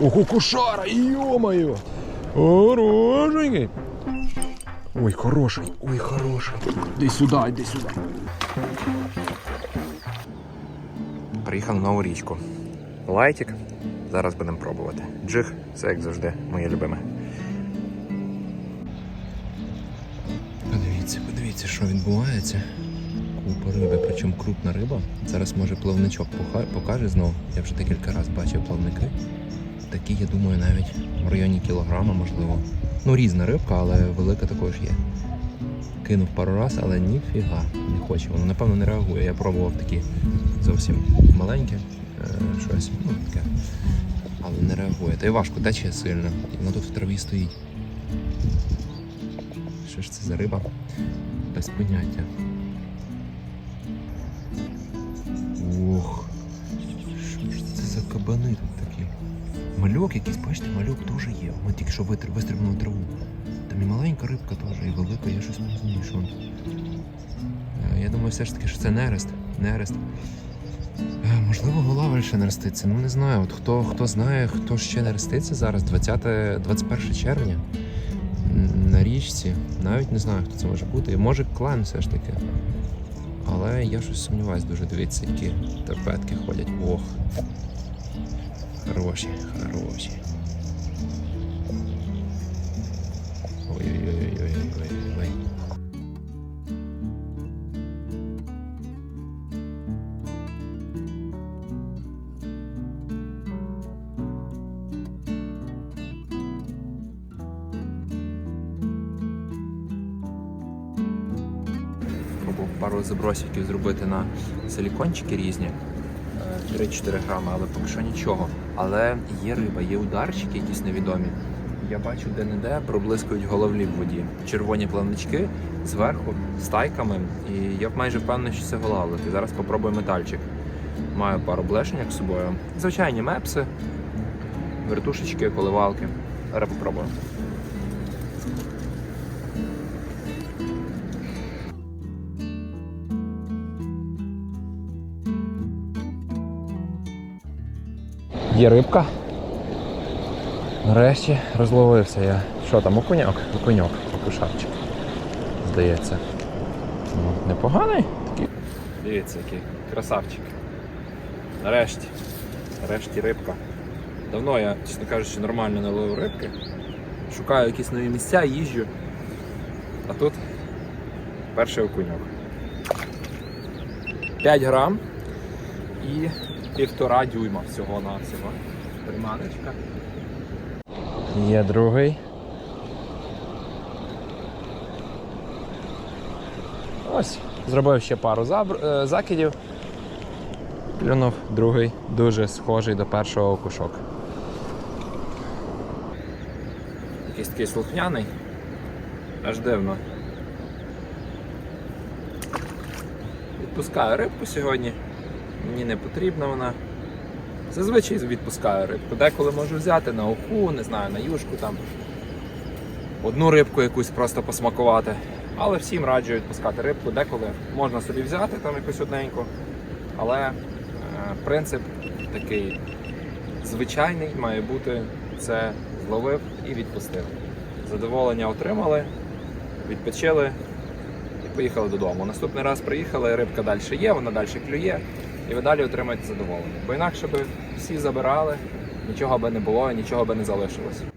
Ого, кушара, ё-моё! Хорошенький! Ой, хороший, ой, хороший. Іди сюди, іди сюди. Приїхав на нову річку. Лайтик. Зараз будемо пробувати. Джиг, це як завжди, моє любиме. Подивіться, подивіться, що відбувається. Купа риби, причому крупна риба. Зараз може плавничок покаже знову. Я вже декілька разів бачив плавники. Такі, я думаю, навіть в районі кілограма, можливо. Ну, різна рибка, але велика також є. Кинув пару раз, але ніфіга не хоче. Воно напевно не реагує. Я пробував такі зовсім маленькі, е, щось, ну таке. Але не реагує. Та й важко, тече сильно. І воно тут в траві стоїть. Що ж це за риба? Без поняття. Мальок якийсь, бачите, мальок теж є. Ми тільки що витр, вистрибнув траву. Там і маленька рибка теж, і велика, я щось не розумію, що. Е, Я думаю, все ж таки, що це нерест. Нерест. Е, Можливо, голавель ще не. Ну не знаю. От хто, хто знає, хто ще не зараз, 20, 21 червня на річці. Навіть не знаю, хто це може бути. Може клан все ж таки. Але я щось сумніваюсь дуже. Дивіться, які тарпетки ходять. Ох. Хороші, хороші. Ой-ой-ой-ой-ой-ой. Пару забросиків зробити на силікончики різні. Е, 3-4 грами, але поки що нічого. Але є риба, є ударчики якісь невідомі. Я бачу де-не-де проблискують головлі в воді. Червоні плавнички зверху з тайками. І я майже впевнений, що це голавлики. Зараз попробую метальчик. Маю пару блешеньок з собою. Звичайні мепси, вертушечки, коливалки. Зараз попробую. Є рибка. Нарешті розловився я. Що там, окуньок? Окуньок, окушарчик. Здається. Ну, непоганий такий. Дивіться, який красавчик. Нарешті. Нарешті рибка. Давно я, чесно кажучи, нормально не ловив рибки. Шукаю якісь нові місця, їжджу. А тут перший окуньок. 5 грам і півтора дюйма всього на всього. Приманочка. Є другий. Ось, зробив ще пару е, закидів. Клюнув другий, дуже схожий до першого окушок. Якийсь такий слухняний. Аж дивно. Відпускаю рибку сьогодні. Мені не потрібна вона. Зазвичай відпускаю рибку. Деколи можу взяти на уху, не знаю, на юшку там. Одну рибку якусь просто посмакувати. Але всім раджу відпускати рибку. Деколи можна собі взяти там якусь одненьку. Але е, принцип такий звичайний має бути це зловив і відпустив. Задоволення отримали, відпочили і поїхали додому. Наступний раз приїхали, рибка далі є, вона далі клює, і ви далі отримаєте задоволення. Бо інакше би всі забирали, нічого би не було, нічого би не залишилось.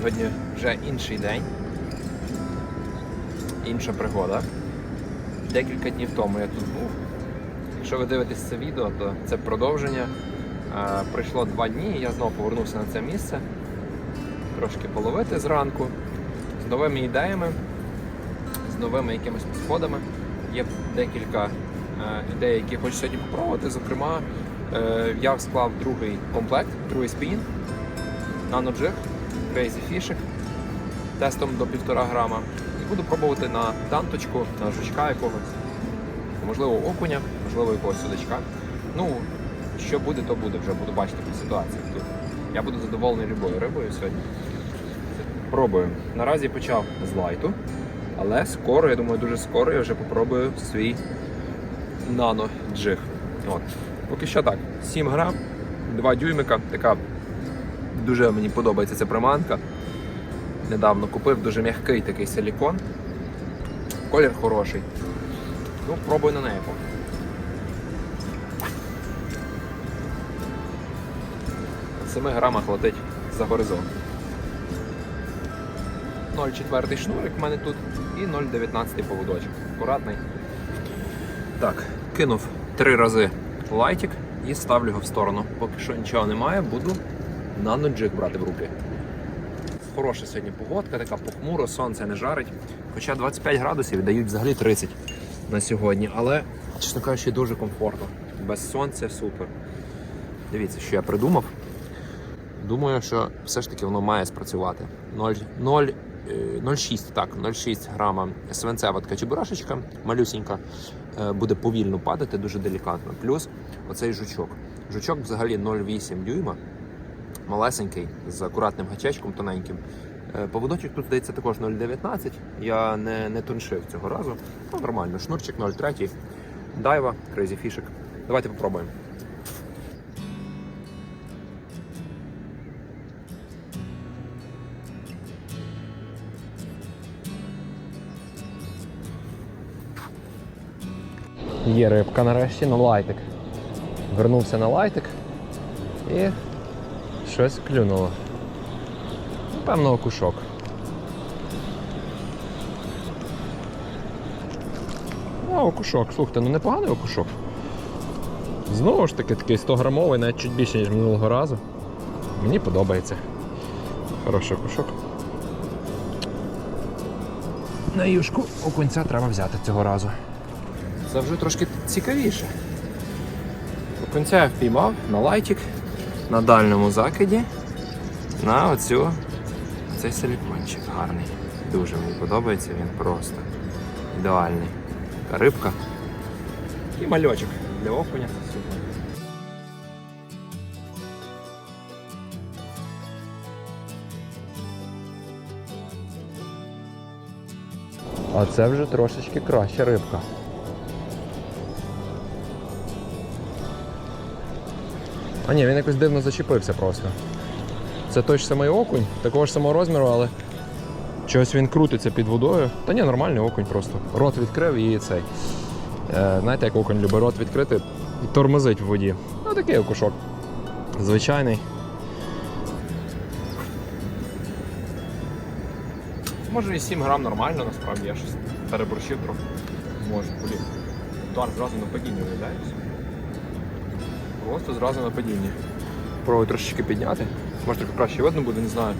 Сьогодні вже інший день, інша пригода. Декілька днів тому я тут був. Якщо ви дивитесь це відео, то це продовження. Пройшло два дні, і я знову повернувся на це місце. Трошки половити зранку, з новими ідеями, з новими якимись підходами. Є декілька е, ідей, які хочу сьогодні попробувати. Зокрема, е, я склав другий комплект, другий спін, Nano Jig, Crazy Fishing, тестом до 1,5 грама. І буду пробувати на данточку, на жучка якогось, можливо, окуня, можливо, якогось судачка. Ну, що буде, то буде, вже буду бачити по ситуації тут. Я буду задоволений любою рибою сьогодні. Пробую. Наразі почав з лайту, але скоро, я думаю, дуже скоро я вже попробую свій нано джиг. От. Поки що так, 7 грам, 2 дюймика, така дуже мені подобається ця приманка. Недавно купив дуже м'який такий силікон. Колір хороший. Ну, пробую на неї. На 7 грамах летить за горизонт. 0,4 шнурик в мене тут і 0,19 поводочок. Акуратний. Так, кинув три рази лайтик і ставлю його в сторону. Поки що нічого немає, буду наноджик брати в руки. Хороша сьогодні погодка, така похмуро, сонце не жарить. Хоча 25 градусів дають взагалі 30 на сьогодні, але, чесно кажучи, дуже комфортно. Без сонця супер. Дивіться, що я придумав. Думаю, що все ж таки воно має спрацювати. 0, 0, е, 0,6, так, 0,6 грама свинцева така чебурашечка, малюсінька, е, буде повільно падати, дуже делікатно. Плюс оцей жучок. Жучок взагалі 0,8 дюйма, малесенький, з акуратним гачечком тоненьким. Е, Поводочок тут здається також 0,19. Я не, не тоншив цього разу. Ну, нормально, шнурчик 0,3. Дайва, Crazy Fishик. Давайте попробуємо. Є рибка нарешті на лайтик. Вернувся на лайтик і щось клюнуло. Певно, окушок. А, окушок, слухайте, ну непоганий окушок. Знову ж таки, такий 100 грамовий, навіть чуть більше, ніж минулого разу. Мені подобається. Хороший окушок. На юшку окунця треба взяти цього разу. Вже трошки цікавіше. Окунця я впіймав на лайтик, на дальньому закиді, на оцю, цей силікончик гарний. Дуже мені подобається, він просто ідеальний. Така рибка і мальочок для окуня. Супер. А це вже трошечки краща рибка. А ні, він якось дивно зачепився просто. Це той ж самий окунь, такого ж самого розміру, але чогось він крутиться під водою. Та ні, нормальний окунь просто. Рот відкрив і цей. Е, знаєте, як окунь любить рот відкрити і тормозить в воді. Ну такий окушок. Звичайний. Може і 7 грам нормально, насправді я щось переборщив трохи. Може, блін. Удар зразу на падіння виявляється. Просто зразу на падінні. Пробую трошечки підняти. Може трохи краще видно буде, не знаю.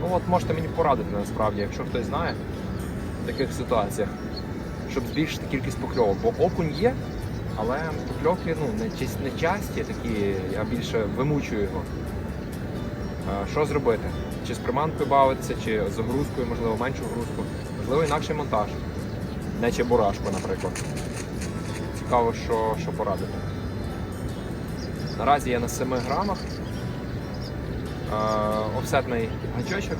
Ну от можете мені порадити насправді, якщо хтось знає в таких ситуаціях, щоб збільшити кількість покльовок. Бо окунь є, але покльовки ну, не, часті такі, я більше вимучую його. Що зробити? Чи з приманкою бавитися, чи з огрузкою, можливо, меншу огрузку, можливо, інакший монтаж. Не чебурашку, наприклад. Цікаво, що, що порадити. Наразі я на 7 грамах. Е, офсетний гачочок.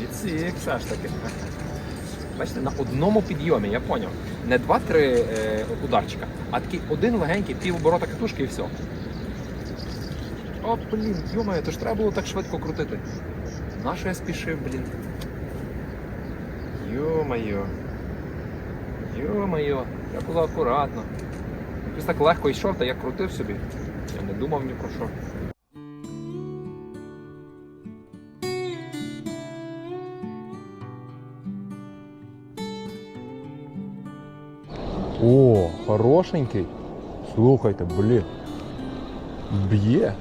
Відсік, все ж таки. Бачите, на одному підйомі, я поняв. Не два-три е, ударчика, а такий один легенький, пів оборота катушки і все. О, блін, йомає, то ж треба було так швидко крутити. Нащо я спішив, блін? Йо-моє. Йо-моє, я було акуратно. Якось так легко йшов, та я крутив собі. Я не думав ні про що. О, хорошенький. Слухайте, блін. Б'є.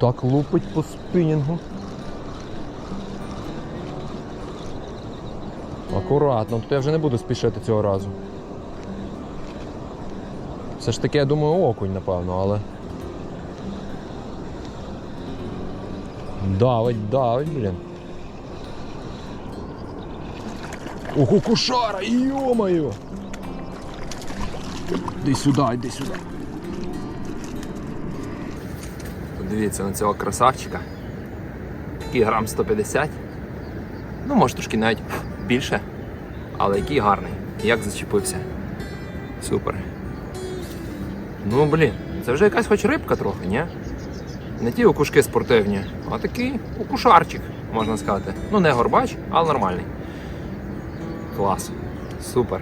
Так лупить по спінінгу. Акуратно, тут я вже не буду спішити цього разу. Все ж таки, я думаю, окунь, напевно, але. Давить, давить, блін. Ого, кушара, йо-моє! Іди сюди, іди сюди. Подивіться на цього красавчика. Такий грам 150. Ну, може трошки навіть більше. Але який гарний. Як зачепився. Супер. Ну, блін, це вже якась хоч рибка трохи, ні? Не ті окушки спортивні, а такий окушарчик, можна сказати. Ну, не горбач, але нормальний. Клас. Супер.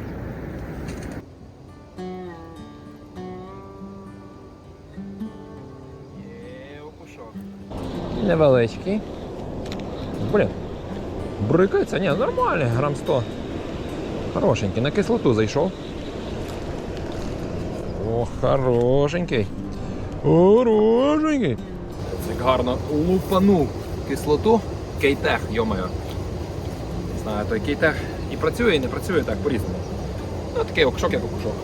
Невеличкий. Блін. Брикається? Ні, нормальний, грам 100. Хорошенький, на кислоту зайшов. О, хорошенький. Хорошенький. Як гарно лупанув кислоту. Кейтех, йомаю. Не знаю, той кейтех і працює, і не працює так по-різному. Ну такий окшок, як окушок.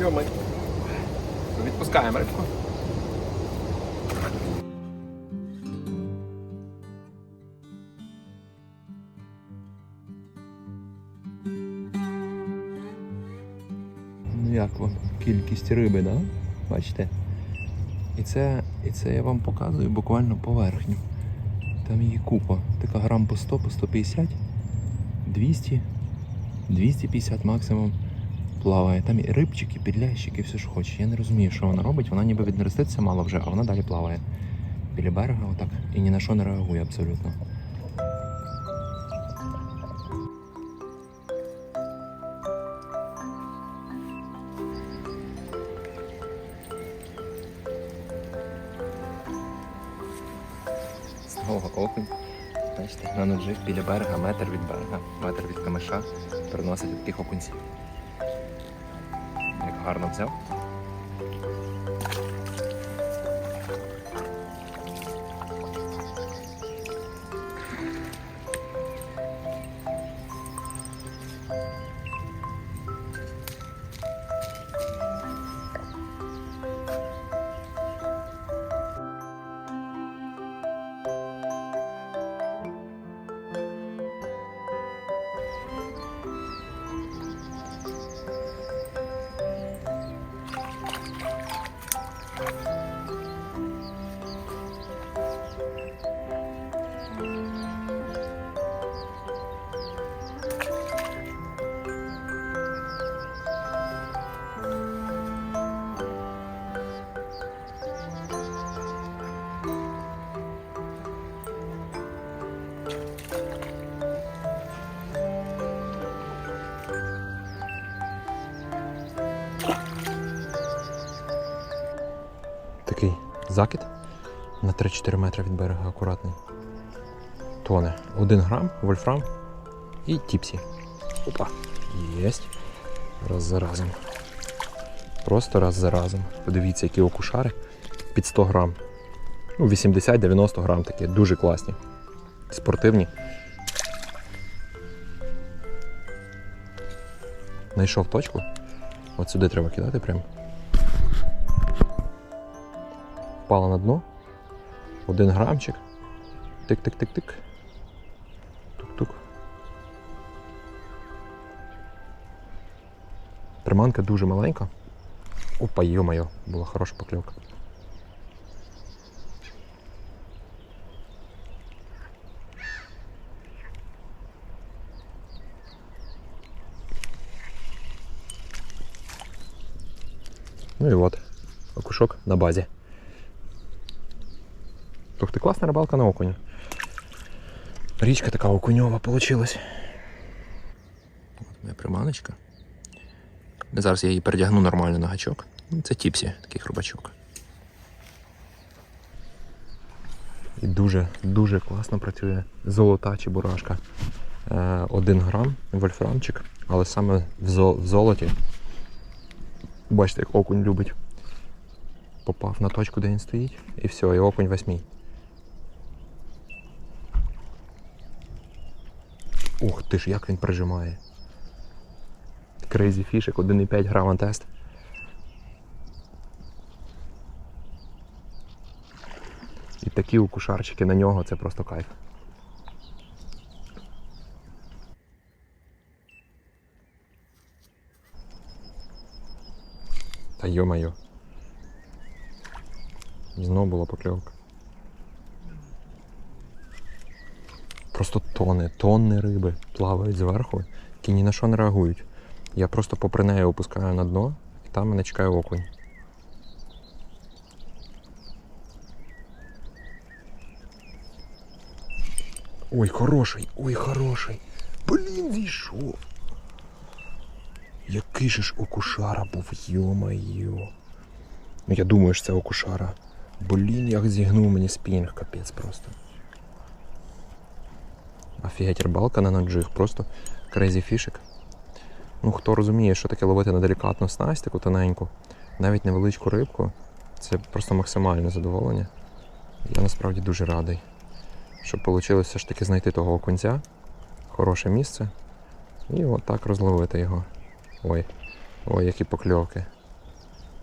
Йомай. Відпускаємо рибку. Кількість риби, да? Бачите? І це, і це я вам показую буквально поверхню. Там її купа. Така грам по 100, по 150, 200, 250 максимум плаває. Там і рибчики, підлящики, все ж хоче. Я не розумію, що вона робить. Вона ніби віднереститься мало вже, а вона далі плаває. Біля берега отак і ні на що не реагує абсолютно. Знову окунь. Бачите, на ножі біля берега, метр від берега, метр від камиша приносить таких окунців. Як гарно взяв. Такий закид на 3-4 метри від берега акуратний. Тоне. 1 грам, вольфрам і тіпсі. Опа. Єсть. Раз за разом. Просто раз за разом. Подивіться, які окушари під 100 грам. Ну, 80-90 грам такі, дуже класні. Спортивні. Знайшов точку. От сюди треба кидати прямо. Впала на дно. Один грамчик. Тик-тик-тик-тик. Тук-тук. Приманка дуже маленька. Опа, йо-моє, була хороша покльовка. Ну і от, окушок на базі. Ух ти, класна рибалка на окуня. Річка така окуньова получилась. От моя приманочка. Зараз я її передягну нормально на гачок. Ну, Це тіпсі, такий хробачок. І дуже, дуже класно працює золота чебурашка. Е, Один грам вольфрамчик, але саме в золоті. Бачите, як окунь любить. Попав на точку, де він стоїть, і все, і окунь весь мій. Ух ти ж, як він прижимає. Крейзі фішик, 1,5 грама тест. І такі укушарчики на нього це просто кайф. Та йо-майо. Знову була покльовка. Просто тони, тонни риби плавають зверху, які ні на що не реагують. Я просто попри неї опускаю на дно, і там мене чекає окунь. Ой, хороший, ой, хороший. Блін, зійшов. Який же ж окушара був, йо-майо. Ну я думаю, що це окушара. Блін, як зігнув мені спінг, капець просто. Офігеть, рибалка на наджиг, просто крейзі фішик. Ну, хто розуміє, що таке ловити на делікатну снасть, таку тоненьку, навіть невеличку рибку, це просто максимальне задоволення. Я насправді дуже радий, щоб вийшло все ж таки знайти того окунця, хороше місце, і отак розловити його. Ой, ой, які покльовки.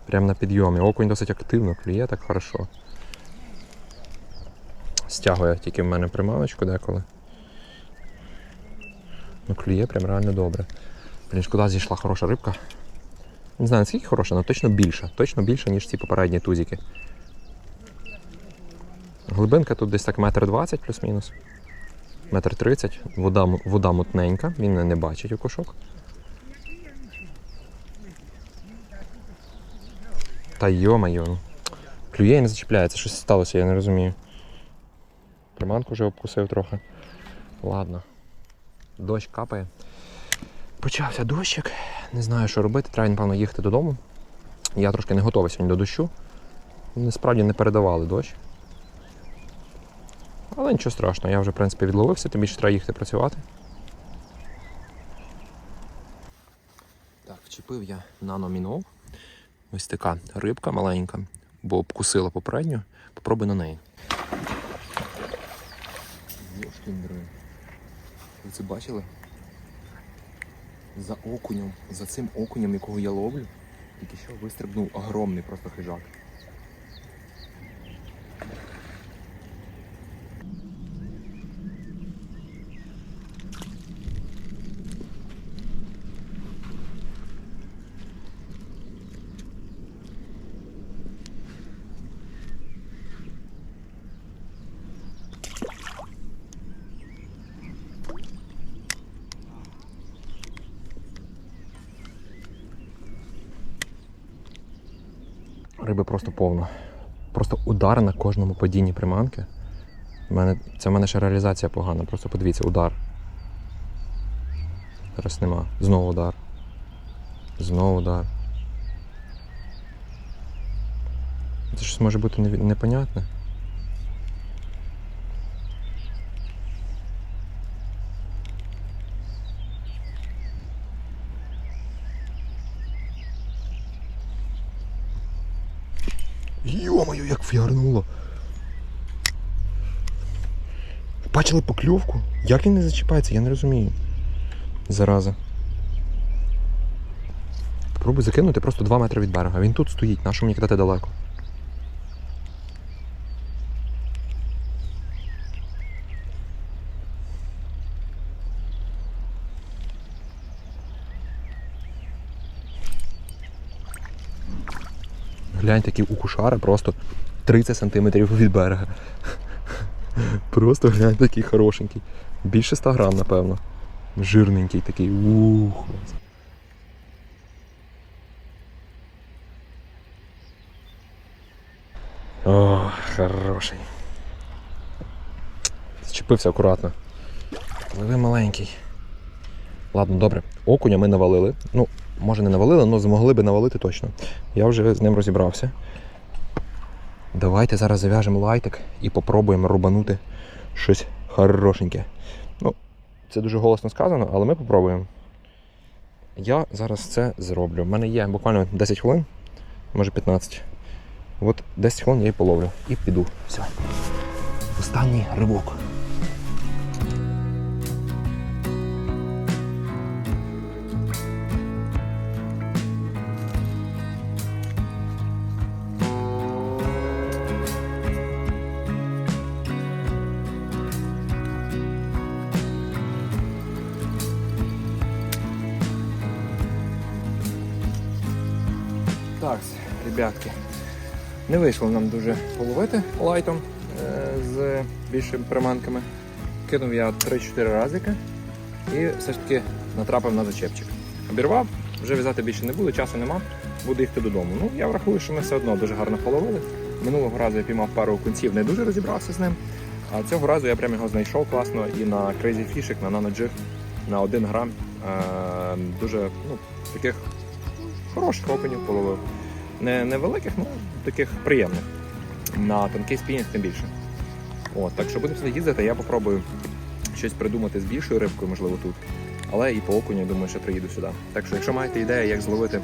Прям на підйомі. Окунь досить активно клює, так хорошо. Стягує тільки в мене приманочку деколи. Ну, клює прям реально добре. Блін, шкода зійшла хороша рибка. Не знаю, наскільки хороша, але точно більша. Точно більша, ніж ці попередні тузики. Глибинка тут десь так метр двадцять плюс-мінус. Метр тридцять. Вода, вода мутненька, він не- не бачить окушок. Та йо-майо. ну. Клює і не зачіпляється, щось сталося, я не розумію. Приманку вже обкусив трохи. Ладно. Дощ капає. Почався дощик. Не знаю, що робити. Треба, напевно, їхати додому. Я трошки не готовий сьогодні до дощу. Насправді не передавали дощ. Але нічого страшного, я вже в принципі відловився, тим більше треба їхати працювати. Так, вчепив я наномінол. Ось така рибка маленька, бо обкусила попередню. Попробуй на неї. Йошкін дрин. Ви це бачили? За окунем, за цим окунем, якого я ловлю, тільки що вистрибнув огромний просто хижак. Риби просто повно. Просто удар на кожному падінні приманки. Мене, це в мене ще реалізація погана. Просто подивіться, удар. Зараз нема. Знову удар. Знову удар. Це щось може бути непонятне. Йо-моє, як фігарнуло. Бачили покльовку? Як він не зачіпається, я не розумію. Зараза. Попробуй закинути просто 2 метри від берега. Він тут стоїть, на що мені кидати далеко? Глянь, такі укушари просто 30 сантиметрів від берега. Просто глянь такий хорошенький. Більше 100 грам, напевно. Жирненький такий. Ух. О, хороший. Зчепився акуратно. Пливи маленький. Ладно, добре. Окуня ми навалили. Ну, може не навалили, але змогли би навалити точно. Я вже з ним розібрався. Давайте зараз зав'яжемо лайтик і попробуємо рубанути щось хорошеньке. Ну, це дуже голосно сказано, але ми попробуємо. Я зараз це зроблю. У мене є буквально 10 хвилин, може 15. От 10 хвилин я і половлю. І піду. Все. Останній ривок. Так, ребятки. Не вийшло нам дуже половити лайтом е, з більшими приманками. Кинув я 3-4 разики і все ж таки натрапив на зачепчик. Обірвав, вже в'язати більше не буду, часу нема, буду їхати додому. Ну, я врахую, що ми все одно дуже гарно половили. Минулого разу я піймав пару окунців, не дуже розібрався з ним. А цього разу я прямо його знайшов класно і на Crazy Fishing, на NanoJig на 1 грам. Е, дуже ну, таких хороших окунів половив. Не, не великих, ну таких приємних. На тонкий спінінг тим більше. От, так що будемо сюди їздити, я попробую щось придумати з більшою рибкою, можливо, тут. Але і по окуню, я думаю, що приїду сюди. Так що, якщо маєте ідею, як зловити е,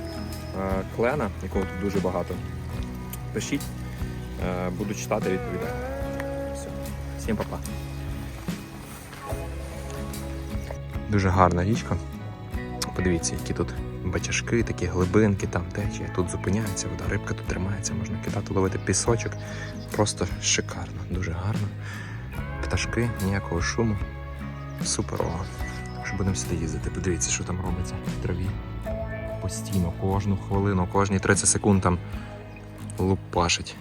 клена, якого тут дуже багато, пишіть, е, буду читати відповідати. Все. Всім па-па. Дуже гарна річка. Подивіться, які тут бачашки, такі глибинки, там течія. Тут зупиняється вода, рибка тут тримається, можна кидати, ловити пісочок. Просто шикарно, дуже гарно. Пташки, ніякого шуму. Суперово. Що будемо сюди їздити. Подивіться, що там робиться в траві. Постійно, кожну хвилину, кожні 30 секунд там лупашить.